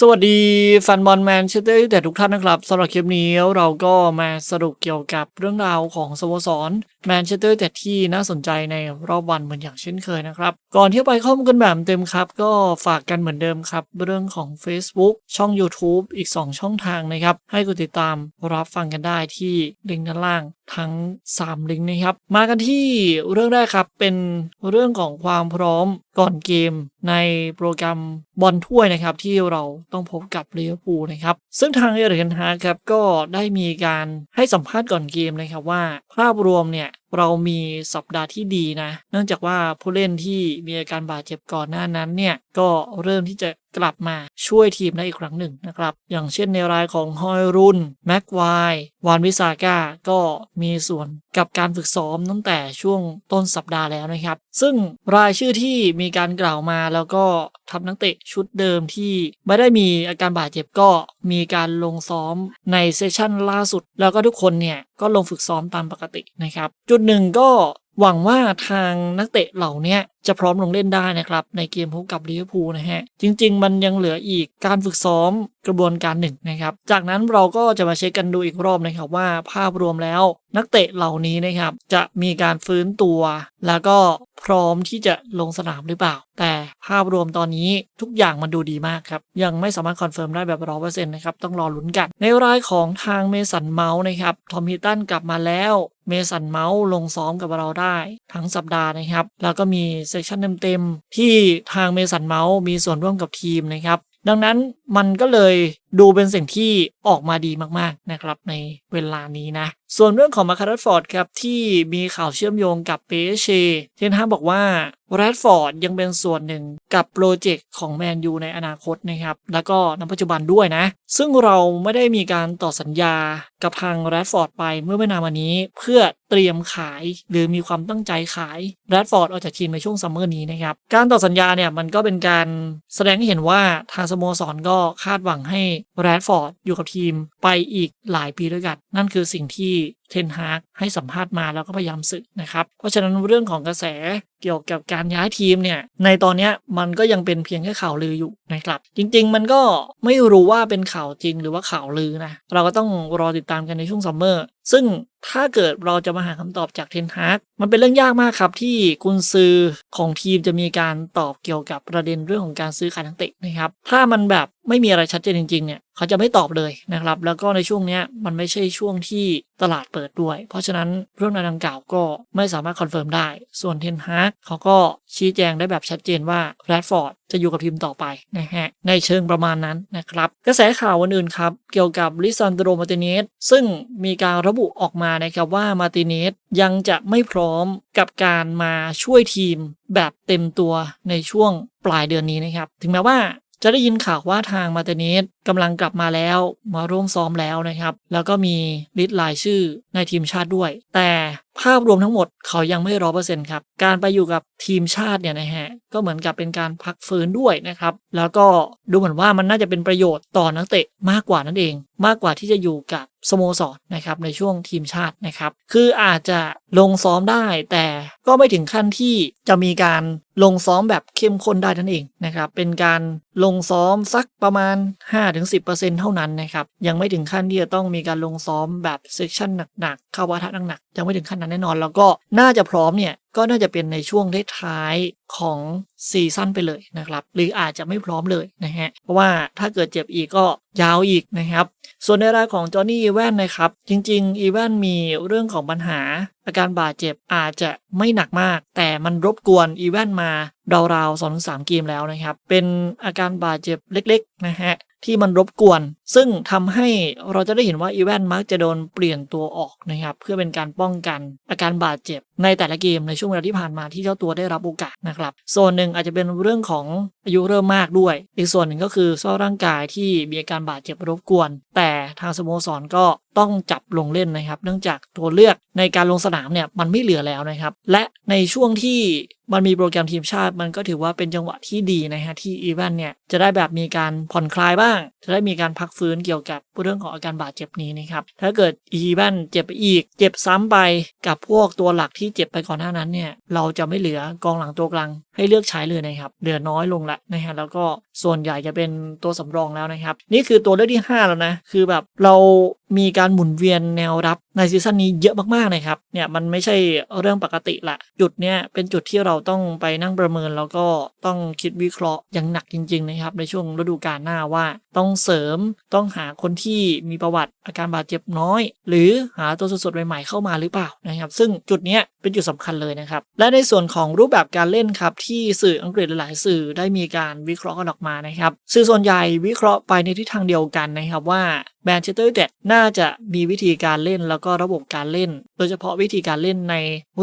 สวัสดีแฟนบอลแมนเชสเตอร์แต่ทุกท่านนะครับสำหรับคลิปนี้เราก็มาสรุปเกี่ยวกับเรื่องราวของสโมสรแมนเชสเตอร์แต่ที่น่าสนใจในรอบวันเหมือนอย่างเช่นเคยนะครับ ก่อนที่จะไปข้อมูลกันแบบเต็มครับ ก็ฝากกันเหมือนเดิมครับ เรื่องของ Facebook ช่อง YouTube อีก 2 ช่องทางนะครับ ให้กดติดตามรับฟังกันได้ที่ลิงก์ด้านล่างทั้ง 3 ลิงก์นะครับ มากันที่เรื่องแรกครับ เป็นเรื่องของความพร้อมก่อนเกมในโปรแกรมบอลถ้วยนะครับ ที่เราต้องพบกับลิเวอร์พูนะครับ ซึ่งทางเอริกันฮาร์ครับก็ได้มีการให้สัมภาษณ์ก่อนเกมนะครับว่า ภาพรวมเนี่ยเรามีสัปดาห์ที่ดีนะ เนื่องจากว่าผู้เล่นที่มีอาการบาดเจ็บก่อนหน้านั้นเนี่ยก็เริ่มที่จะ กลับมาช่วยทีมได้อีกครั้งหนึ่งนะครับ อย่างเช่นในรายของฮอยรุนแม็กไววานวิสาก้าก็มีส่วนกับการฝึกซ้อมตั้งแต่ช่วงต้นสัปดาห์แล้วนะครับ ซึ่งรายชื่อที่มีการกล่าวมาแล้วก็ทัพนักเตะชุดเดิมที่ไม่ได้มีอาการบาดเจ็บก็มีการลงซ้อมในเซสชั่นล่าสุด แล้วก็ทุกคนเนี่ยก็ลงฝึกซ้อมตามปกตินะครับ จุดหนึ่งก็ หวังว่าทางนักเตะเหล่านี้จะพร้อมลงเล่นได้นะครับ ในเกมพบกับลิเวอร์พูลนะฮะ จริง ๆ มันยังเหลืออีกการฝึกซ้อมกระบวนการหนึ่งนะครับ จากนั้นเราก็จะมาเช็คกันดูอีกรอบนะครับว่าภาพรวมแล้ว นักเตะเหล่านี้นะครับ จะมีการฟื้นตัว แล้วก็พร้อมที่จะลงสนามหรือเปล่า แต่ภาพรวมตอนนี้ทุกอย่างมันดูดีมากครับ ยังไม่สามารถคอนเฟิร์มได้แบบร้อเปอร์เซ็นต์นะครับ ต้องรอลุ้นกัน ในรายของทางเมสันเมาส์นะครับ ทอมฮิตตันกลับมาแล้ว เมสันเมาส์ลงซ้อมกับเราได้ทั้งสัปดาห์นะครับ แล้วก็มีเซสชั่นเต็มๆที่ทางเมสันเมาส์มีส่วนร่วมกับทีมนะครับ ดังนั้นมันก็เลย ดูเป็นสิ่งที่ออกมาดีมากๆนะครับในเวลานี้นะ ส่วนเรื่องของมาคาร์ดฟอร์ดครับที่มีข่าวเชื่อมโยงกับเปเชเทนฮาบอกว่าแรดฟอร์ดยังเป็นส่วนหนึ่งกับโปรเจกต์ของแมนยูในอนาคตนะครับ แล้วก็ในปัจจุบันด้วยนะ ซึ่งเราไม่ได้มีการต่อสัญญากับทางแรดฟอร์ดไปเมื่อไม่นานมานี้ เพื่อเตรียมขายหรือมีความตั้งใจขายแรดฟอร์ดออกจากทีมในช่วงซัมเมอร์นี้นะครับ การต่อสัญญาเนี่ยมันก็เป็นการแสดงให้เห็นว่าทางสโมสรก็คาดหวังให้แรดฟอร์ดอยู่กับทีมไปอีกหลายปีด้วยกัน นั่นคือสิ่งที่เทนฮากให้สัมภาษณ์มาแล้วก็พยายามสึกนะครับ เพราะฉะนั้นเรื่องของกระแสเกี่ยวกับการย้ายทีมเนี่ย ในตอนนี้มันก็ยังเป็นเพียงแค่ข่าวลืออยู่นะครับ จริง ๆ มันก็ไม่รู้ว่าเป็นข่าวจริงหรือว่าข่าวลือนะ เราก็ต้องรอติดตามกันในช่วงซัมเมอร์ซึ่งถ้าเกิดเราจะมาหาคำตอบจากเทนฮากมันเป็นเรื่องยากมากครับที่กุนซือของทีมจะมีการตอบเกี่ยวกับประเด็นเรื่องของการซื้อขายนักเตะนะครับ ถ้ามันแบบไม่มีอะไรชัดเจนจริงๆเนี่ย เขาจะไม่ตอบเลยนะครับ แล้วก็ในช่วงนี้มันไม่ใช่ช่วงที่ตลาดเปิดด้วย เพราะฉะนั้นเรื่องดังกล่าวก็ไม่สามารถคอนเฟิร์มได้ ส่วนเทนฮาร์กเขาก็ชี้แจงได้แบบชัดเจนว่าแรดฟอร์ดจะอยู่กับทีมต่อไปนะฮะในเชิงประมาณนั้นนะครับ กระแสข่าวอื่นๆครับ เกี่ยวกับลิซันโดรมาติเนสซึ่งมีการระบุออกมานะครับว่ามาติเนสยังจะไม่พร้อมกับการมาช่วยทีมแบบเต็มตัวในช่วงปลายเดือนนี้นะครับ ถึงแม้ว่า จะได้ยินข่าวว่าทางมาเตเนสกำลังกลับมาแล้ว มาร่วมซ้อมแล้วนะครับ แล้วก็มีลิสต์รายชื่อในทีมชาติด้วย แต่ภาพรวมทั้งหมดเขายังไม่ร้อเปอร์เซ็นต์ครับ การไปอยู่กับทีมชาติเนี่ยนะฮะก็เหมือนกับเป็นการพักฟื้นด้วยนะครับ แล้วก็ดูเหมือนว่ามันน่าจะเป็นประโยชน์ต่อนักเตะมากกว่านั่นเอง มากกว่าที่จะอยู่กับสโมสรนนะครับในช่วงทีมชาตินะครับ คืออาจจะลงซ้อมได้แต่ก็ไม่ถึงขั้นที่จะมีการลงซ้อมแบบเข้มข้นได้นั่นเองนะครับ เป็นการลงซ้อมสักประมาณ 5-10%เท่านั้นนะครับ ยังไม่ถึงขั้นที่จะต้องมีการลงซ้อมแบบเซสชั่นหนักๆเข้าวาทะหนักๆยังไม่ถึงขั้นนั้นแน่นอน แล้วก็น่าจะพร้อมเนี่ยก็น่าจะเป็นในช่วงท้ายของซีซั่นไปเลยนะครับ หรืออาจจะไม่พร้อมเลยนะฮะ เพราะว่าถ้าเกิดเจ็บอีกก็ยาวอีกนะครับ ส่วนในรายของจอห์นนี่อีแวนนะครับ จริงๆ อีแวนมีเรื่องของปัญหา อาการบาดเจ็บอาจจะไม่หนักมาก แต่มันรบกวนอีแวนมาราวๆสองถึงสามเกมแล้วนะครับ เป็นอาการบาดเจ็บเล็กๆนะฮะ ที่มันรบกวน ซึ่งทำให้เราจะได้เห็นว่าอีแวนมักจะโดนเปลี่ยนตัวออกนะครับ เพื่อเป็นการป้องกันอาการบาดเจ็บในแต่ละเกมในช่วงเวลาที่ผ่านมาที่เจ้าตัวได้รับโอกาสนะครับ ส่วนหนึ่งอาจจะเป็นเรื่องของอายุเริ่มมากด้วย อีกส่วนหนึ่งก็คือสภาพร่างกายที่มีอาการบาดเจ็บรบกวน แต่ทางสโมสรก็ต้องจับลงเล่นนะครับ เนื่องจากตัวเลือกในการลงสนามเนี่ยมันไม่เหลือแล้วนะครับ และในช่วงที่มันมีโปรแกรมทีมชาติ มันก็ถือว่าเป็นจังหวะที่ดีนะฮะที่อีแวนเนี่ยจะได้แบบมีการผ่อนคลายบ้าง จะได้มีการพักฟื้นเกี่ยวกับเรื่องของอาการบาดเจ็บนี้นะครับถ้าเกิดอีแวนเจ็บไปอีก เจ็บซ้ำไปกับพวกตัวหลักที่ที่เจ็บไปก่อนหน้านั้นเนี่ยเราจะไม่เหลือกองหลังตัวกลางให้เลือกใช้เลยนะครับเหลือน้อยลงละนะฮะแล้วก็ส่วนใหญ่จะเป็นตัวสำรองแล้วนะครับ นี่คือตัวเลือกที่ 5 แล้วนะ คือแบบเรามีการหมุนเวียนแนวรับ ในซีซั่นนี้เยอะมากๆนะครับเนี่ยมันไม่ใช่เรื่องปกติละจุดเนี้ยเป็นจุดที่เราต้องไปนั่งประเมินแล้วก็ต้องคิดวิเคราะห์อย่างหนักจริง ๆ นะครับ ในช่วงฤดูกาลหน้าว่า ต้องเสริมต้องหาคนที่มีประวัติอาการบาดเจ็บน้อย หรือหาตัวสดๆใหม่ๆเข้ามาหรือเปล่านะครับ ซึ่งจุดเนี้ยเป็นจุดสำคัญเลยนะครับ และในส่วนของรูปแบบการเล่นครับที่สื่ออังกฤษหลายสื่อได้มีการวิเคราะห์กันออกมานะครับสื่อส่วนใหญ่วิเคราะห์ไปในทิศทางเดียวกันนะครับว่าแมนเชสเตอร์ยูไนเต็ดน่าจะมีวิธีการเล่นแล้วก็ระบบการเล่น โดยเฉพาะวิธีการเล่นใน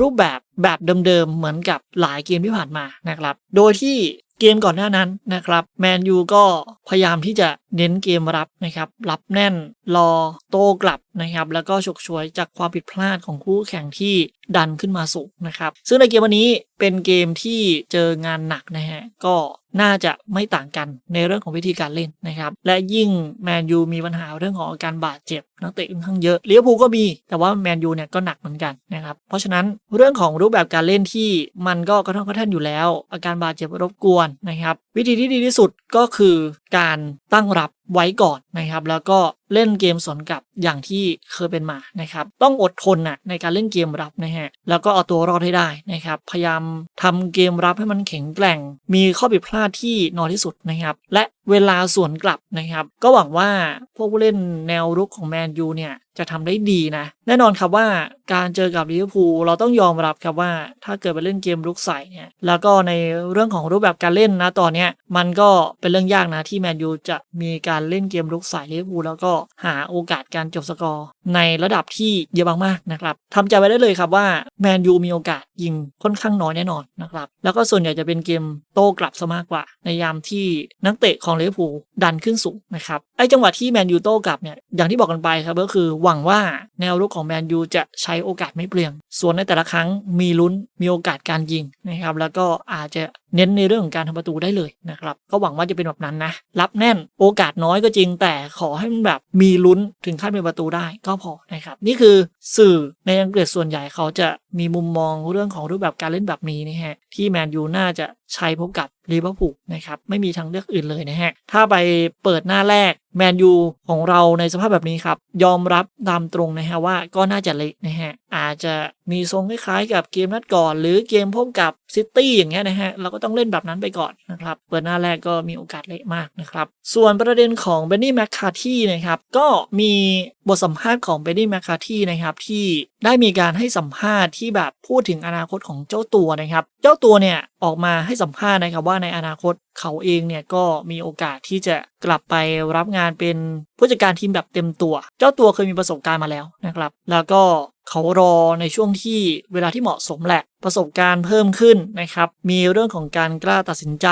รูปแบบแบบเดิมๆเหมือนกับหลายเกมที่ผ่านมานะครับ โดยที่เกมก่อนหน้านั้นนะครับแมนยูก็พยายามที่จะเน้นเกมรับนะครับรับแน่นรอโต้กลับนะครับแล้วก็ฉกฉวยจากความผิดพลาดของคู่แข่งที่ดันขึ้นมาสูงนะครับซึ่งในเกมวันนี้ เป็นเกมที่เจองานหนักนะฮะ ก็น่าจะไม่ต่างกันในเรื่องของวิธีการเล่นนะครับ และยิ่งแมนยูมีปัญหาเรื่องของอาการบาดเจ็บ นักเตะค่อนข้างเยอะเลิเวอร์พูก็มี แต่ว่าแมนยูเนี่ยก็หนักเหมือนกันนะครับ เพราะฉะนั้นเรื่องของรูปแบบการเล่นที่มันก็กระท่อนกระแท่นอยู่แล้ว อาการบาดเจ็บรบกวนนะครับ วิธีที่ดีที่สุดก็คือการตั้งรับ ไว้ก่อนนะครับ แล้วก็เล่นเกมสวนกลับอย่างที่เคยเป็นมานะครับ ต้องอดทนนะในการเล่นเกมรับนะฮะแล้วก็เอาตัวรอดให้ได้นะครับ พยายามทำเกมรับให้มันแข็งแกร่ง มีข้อผิดพลาดที่น้อยที่สุดนะครับ และ เวลาส่วนกลับนะครับ ก็หวังว่าพวกผู้เล่นแนวรุกของแมนยูเนี่ยจะทำได้ดีนะ แน่นอนครับว่าการเจอกับลิเวอร์พูลเราต้องยอมรับครับว่าถ้าเกิดไปเล่นเกมรุกใส่เนี่ยแล้วก็ในเรื่องของรูปแบบการเล่นนะตอนเนี้ยมันก็เป็นเรื่องยากนะที่แมนยูจะมีการเล่นเกมรุกใส่ลิเวอร์พูลแล้วก็หาโอกาสการจบสกอร์ในระดับที่เยอะมากๆนะครับทำใจไว้ได้เลยครับว่าแมนยูมีโอกาสยิงค่อนข้างน้อยแน่นอนนะครับแล้วก็ส่วนใหญ่จะเป็นเกมโต้กลับซะมากกว่า ในยามที่นักเตะของลิเวอร์พูลดันขึ้นสูงนะครับไอ้จังหวะที่แมนยูโต้กลับเนี่ยอย่างที่บอกกันไปครับก็คือหวังว่าแนวรุกของแมนยูจะใช้โอกาสไม่เปลี่ยง ส่วนในแต่ละครั้งมีลุ้นมีโอกาสการยิงนะครับแล้วก็อาจจะเน้นในเรื่องของการทำประตูได้เลยนะครับก็หวังว่าจะเป็นแบบนั้นนะรับแน่นโอกาสน้อยก็จริง แต่ขอให้มันแบบมีลุ้นถึงขั้นเป็นประตูได้ก็พอนะครับนี่คือ สื่อในอังกฤษส่วนใหญ่เขาจะมีมุมมองเรื่องของรูปแบบการเล่นแบบนี้นะฮะที่แมนยูน่าจะใช้พบกับลิเวอร์พูลนะครับไม่มีทางเลือกอื่นเลยนะฮะถ้าไปเปิดหน้าแรกแมนยูของเราในสภาพแบบนี้ครับ ยอมรับตามตรงนะฮะว่าก็น่าจะเละนะฮะอาจจะมีทรงคล้ายๆกับเกมนัดก่อน หรือเกมพบกับซิตี้อย่างเงี้ยนะฮะเราก็ต้องเล่นแบบนั้นไปก่อนนะครับเปิดหน้าแรกก็มีโอกาสเละมากนะครับ ส่วนประเด็นของเบนนี่แมคคาที่นะครับก็มีบทสัมภาษณ์ของเบนนี่แมคคาที่นะครับที่ได้มีการให้สัมภาษณ์ที่แบบพูดถึงอนาคตของเจ้าตัวนะครับ เจ้าตัวเนี่ยออกมาให้สัมภาษณ์นะครับว่าในอนาคตเขาเองเนี่ยก็มีโอกาสที่จะกลับไปรับงานเป็นผู้จัดการทีมแบบเต็มตัว เจ้าตัวเคยมีประสบการณ์มาแล้วนะครับ แล้วก็ เขารอในช่วงที่เวลาที่เหมาะสมแหละ ประสบการณ์เพิ่มขึ้นนะครับ มีเรื่องของการกล้าตัดสินใจ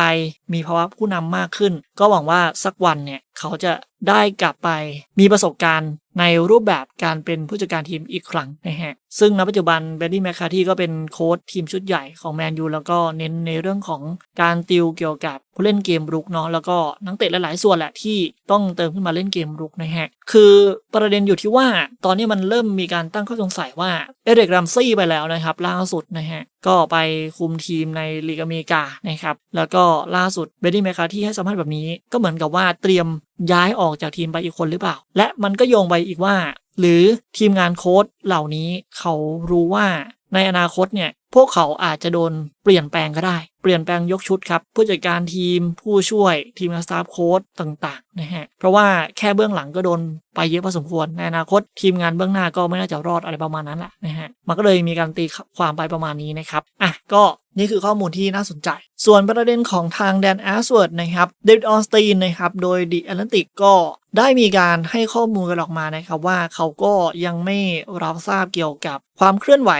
มีภาวะผู้นำมากขึ้น ก็หวังว่าสักวันเนี่ยเขาจะได้กลับไปมีประสบการณ์ในรูปแบบการเป็นผู้จัดการทีมอีกครั้งนะฮะ ซึ่งณปัจจุบันเบดดี้แมคคาที่ก็เป็นโค้ชทีมชุดใหญ่ของแมนยูแล้วก็เน้นในเรื่องของการติวเกี่ยวกับผู้เล่นเกมรุกเนาะแล้วก็นักเตะหลาย ๆ ส่วนแหละที่ต้องเติมขึ้นมาเล่นเกมรุกนะฮะ คือประเด็นอยู่ที่ว่าตอนนี้มันเริ่มมีการตั้งข้อสงสัยว่าเอเดกรัมซี่ไปแล้วนะครับล่าสุดนะฮะก็ไปคุมทีมในลีกอเมริกานะครับแล้วก็ล่าสุดเบดดี้แมคคาที่ให้สัมภาษณ์แบบนี้ก็เหมือนกับว่าเตรียมย้ายออกจากทีมไปอีกคนหรือเปล่า และมันก็โยงไปอีกว่า หรือทีมงานโค้ดเหล่านี้เขารู้ว่าในอนาคตเนี่ย พวกเขาอาจจะโดนเปลี่ยนแปลงก็ได้ เปลี่ยนแปลงยกชุดครับ ผู้จัดการทีมผู้ช่วยทีมสตาฟโค้ดต่างๆนะฮะเพราะว่าแค่เบื้องหลังก็โดนไปเยอะพอสมควรในอนาคต ทีมงานเบื้องหน้าก็ไม่น่าจะรอดอะไรประมาณนั้นแหละนะฮะมันก็เลยมีการตีความไปประมาณนี้นะครับอะก็นี่คือข้อมูลที่น่าสนใจ ส่วนประเด็นของทางแดนแอสเวิร์ดนะครับเดวิดออนสตีนนะครับโดยดีแอตแลนติกก็ได้มีการให้ข้อมูลกันออกมานะครับว่าเขาก็ยังไม่รับทราบเกี่ยวกับความเคลื่อนไหว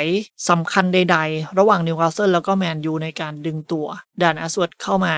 สำคัญใด ๆระหว่างนิวคาสเซิลแล้วก็แมนยูในการดึงตัวแดนแอสวดเข้ามา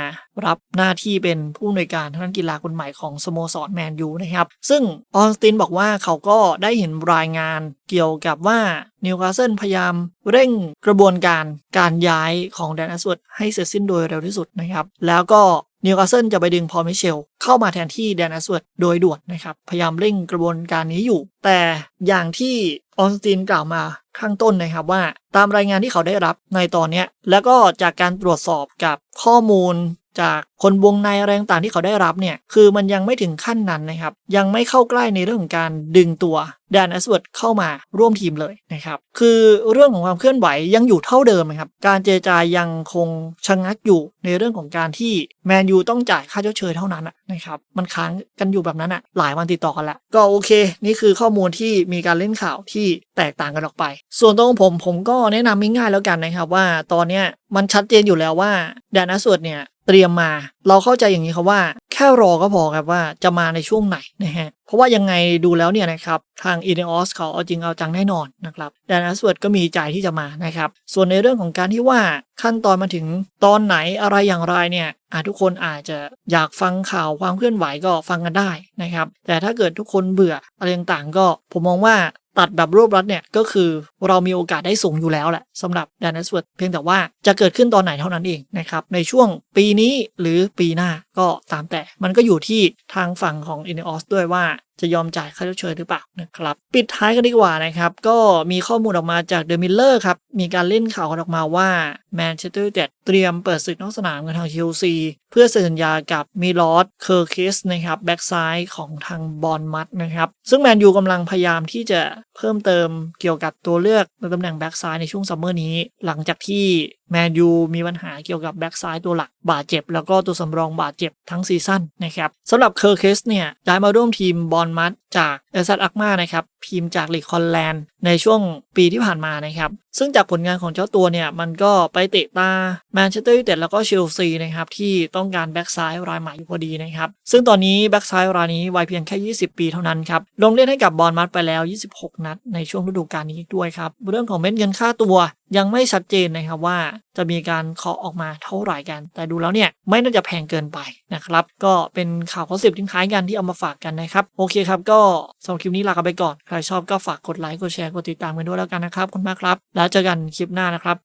รับหน้าที่เป็นผู้อำนวยการทางด้านกีฬาคนใหม่ของสโมสรแมนยูนะครับ ซึ่งออนสตินบอกว่าเขาก็ได้เห็นรายงานเกี่ยวกับว่านิวคาสเซิลพยายามเร่งกระบวนการการย้ายของแดนแอสวดให้เสร็จสิ้นโดยเร็วที่สุดนะครับ แล้วก็นิวคาสเซิลจะไปดึงพอลมิเชล เข้ามาแทนที่แดนอสวดโดยด่วนนะครับ พยายามเร่งกระบวนการนี้อยู่แต่อย่างที่ออนสตีนกล่าวมาข้างต้นนะครับว่าตามรายงานที่เขาได้รับในตอนนี้แล้วก็จากการตรวจสอบกับข้อมูลจากคนวงในอะไรต่างๆที่เขาได้รับเนี่ย คือมันยังไม่ถึงขั้นนั้นนะครับ ยังไม่เข้าใกล้ในเรื่องของการดึงตัวแดนแอสเวิร์ดเข้ามาร่วมทีมเลยนะครับ คือเรื่องของความเคลื่อนไหวยังอยู่เท่าเดิมนะครับ การเจรจายังคงชะงักอยู่ในเรื่องของการที่แมนยูต้องจ่ายค่าชดเชยเท่านั้นอะ นะครับมันค้างกันอยู่แบบนั้นอะหลายวันติดต่อกันละก็โอเค นี่คือข้อมูลที่มีการเล่นข่าวที่แตกต่างกันออกไป ส่วนตัวของผมผมก็แนะนำง่ายๆแล้วกันนะครับว่าตอนเนี้ยมันชัดเจนอยู่แล้วว่าแดนแอสวดเนี่ยเตรียมมา เราเข้าใจอย่างนี้ครับว่า ค่รอก็พอครับว่าจะมาในช่วงไหนนะฮะ เพราะว่ายังไงดูแล้วเนี่ยนะครับทาง i n e o s เขาเอาจริงเอาจังแน่นอนนะครับแดน a สเวิร์ดก็มีใจที่จะมานะครับ ส่วนในเรื่องของการที่ว่าขั้นตอนมาถึงตอนไหนอะไรอย่างไรเนี่ยอาทุกคนอาจจะอยากฟังข่าวความเคลื่อนไหวก็ฟังกันได้นะครับ แต่ถ้าเกิดทุกคนเบื่ออะไรต่างๆก็ผมมองว่าตัดแบบรวบรัดเนี่ยก็คือเรามีโอกาสได้สูงอยู่แล้วแหละสำหรับ d a n น s w o r d เพียงแต่ว่าจะเกิดขึ้นตอนไหนเท่านั้นเองนะครับในช่วงปีนี้หรือปีหน้า ก็ตามแต่มันก็อยู่ที่ทางฝั่งของ i n e o s ด้วยว่าจะยอมจ่ายค่าชดเชยหรือเปล่านะครับ ปิดท้ายกันดีกว่านะครับ ก็มีข้อมูลออกมาจากเดอะมิลเลอร์ครับ มีการเล่นข่าวออกมาว่าแมนเชสเตอร์ยูไนเต็ดเตรียมเปิดศึกนอกสนามกับทางเชลซีเพื่อเซ็นสัญญากับมิลอสเคอร์คิสนะครับแบ็กซ้ายของทางบอลมัดนะครับ ซึ่งแมนยูกำลังพยายามที่จะ เพิ่มเติมเกี่ยวกับตัวเลือกในตำแหน่งแบ็กซ้ายในช่วงซัมเมอร์นี้ หลังจากที่แมนยูมีปัญหาเกี่ยวกับแบ็กซ้ายตัวหลักบาดเจ็บ แล้วก็ตัวสำรองบาดเจ็บทั้งซีซั่นนะครับสำหรับเคอร์เคสเนี่ยย้ายมาร่วมทีมบอลมัดจากเอซัตอักมานะครับทีมจากลีกฮอลแลนด์ในช่วงปีที่ผ่านมานะครับ ซึ่งจากผลงานของเจ้าตัวเนี่ยมันก็ไปเตะตาแมนเชสเตอร์ยูไนเต็ดแล้วก็เชลซีนะครับที่ต้องการแบ็กซ้ายรายใหม่อยู่พอดีนะครับซึ่งตอนนี้แบ็กซ้ายรายนี้วัยเพียงแค่ 20 ปีเท่านั้นครับลงเล่นให้กับบอลมัดไปแล้ว 26 นัดในช่วงฤดูกาลนี้ด้วยครับเรื่องของเม็ดเงินค่าตัว ยังไม่ชัดเจนนะครับว่าจะมีการเคาะออกมาเท่าไหร่กัน แต่ดูแล้วเนี่ยไม่น่าจะแพงเกินไปนะครับ ก็เป็นข่าวข้อสิบทิ้งท้ายกันที่เอามาฝากกันนะครับ โอเคครับ ก็สำหรับคลิปนี้ลากันไปก่อน ใครชอบก็ฝากกดไลค์ กดแชร์ กดติดตามกันด้วยแล้วกันนะครับ ขอบคุณมากครับ แล้วเจอกันคลิปหน้านะครับ